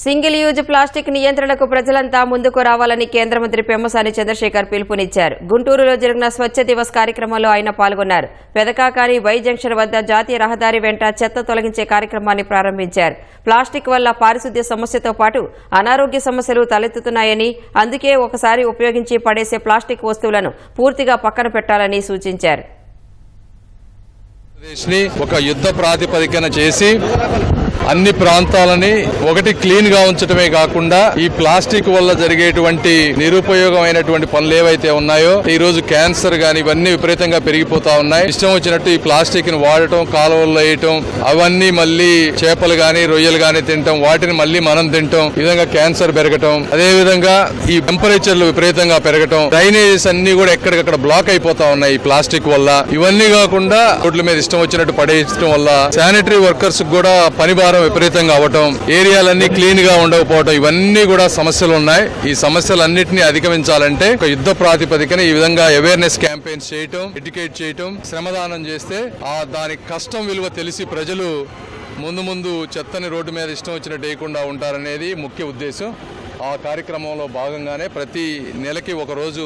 Single use plastic నియంత్రణకు ప్రజలంతా ముందుకు రావాలని కేంద్ర మంత్రి పెమ్మసాని చంద్రశేఖర్ పిలుపునిచ్చారు. గుంటూరులో జరిగిన స్వచ్ఛ దివస్ కార్యక్రమంలో ఆయన పాల్గొన్నారు. పెదకాకాని వై జంక్షన్ వద్ద జాతీయ రహదారి వెంట చెత్త తొలగించే కార్యక్రమాన్ని ప్రారంభించారు. ప్లాస్టిక్ వల్ల పారిశుద్ధ్య సమస్యతో పాటు అనారోగ్య సమస్యలు తలెత్తుతున్నాయని అందుకే ఒకసారి ఉపయోగించి పడేసే ప్లాస్టిక్ వస్తువులను పూర్తిగా పక్కన పెట్టాలని సూచించారు. ఒక యుద్ధ ప్రాతిపదికన చేసి అన్ని ప్రాంతాలని ఒకటి క్లీన్గా ఉంచడమే కాకుండా ఈ ప్లాస్టిక్ వల్ల జరిగేటువంటి నిరుపయోగమైనటువంటి పనులు ఏవైతే ఉన్నాయో ఈ రోజు క్యాన్సర్ గాని ఇవన్నీ విపరీతంగా పెరిగిపోతా ఉన్నాయి. ఇష్టం వచ్చినట్టు ఈ ప్లాస్టిక్ని వాడటం కాలువల్లో వేయటం అవన్నీ మళ్ళీ చేపలు గాని రొయ్యలు గాని తినటం వాటిని మళ్ళీ మనం తింటాం. ఈ విధంగా క్యాన్సర్ పెరగటం అదే విధంగా ఈ టెంపరేచర్లు విపరీతంగా పెరగటం డ్రైనేజెస్ అన్ని కూడా ఎక్కడికక్కడ బ్లాక్ అయిపోతా ఉన్నాయి ఈ ప్లాస్టిక్ వల్ల. ఇవన్నీ కాకుండా రోడ్ల మీద ఇష్టం వచ్చినట్టు పడేయడం వల్ల శానిటరీ వర్కర్స్ కూడా పని భారం విపరీతంగా అవటం ఏరియాలన్నీ క్లీన్గా ఉండకపోవటం ఇవన్నీ కూడా సమస్యలు ఉన్నాయి. ఈ సమస్యలన్నింటినీ అధిగమించాలంటే ఒక యుద్ధ ప్రాతిపదికన ఈ విధంగా అవేర్నెస్ క్యాంపెయిన్స్ చేయటం ఎడ్యుకేట్ చేయటం శ్రమదానం చేస్తే ఆ దాని కష్టం విలువ తెలిసి ప్రజలు ముందు ముందు చెత్తని రోడ్డు మీద ఇష్టం వచ్చినట్టు వేయకుండా ఉంటారనేది ముఖ్య ఉద్దేశం. ఆ కార్యక్రమంలో భాగంగానే ప్రతి నెలకి ఒక రోజు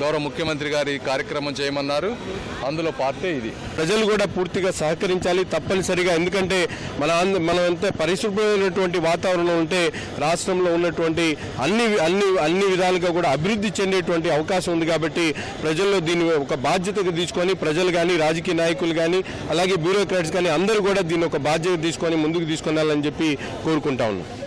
గౌరవ ముఖ్యమంత్రి గారి కార్యక్రమం చేయమన్నారు. అందులో పార్టీ ఇది. ప్రజలు కూడా పూర్తిగా సహకరించాలి తప్పనిసరిగా. ఎందుకంటే మన మనమంతా పరిశుభ్రమైనటువంటి వాతావరణం ఉంటే రాష్ట్రంలో ఉన్నటువంటి అన్ని అన్ని అన్ని విధాలుగా కూడా అభివృద్ధి చెందేటువంటి అవకాశం ఉంది కాబట్టి ప్రజల్లో దీన్ని ఒక బాధ్యతగా తీసుకొని ప్రజలు కానీ రాజకీయ నాయకులు కానీ అలాగే బ్యూరోక్రాట్స్ కానీ అందరూ కూడా దీన్ని ఒక బాధ్యత తీసుకొని ముందుకు తీసుకెళ్ళాలని చెప్పి కోరుకుంటా ఉన్నాం.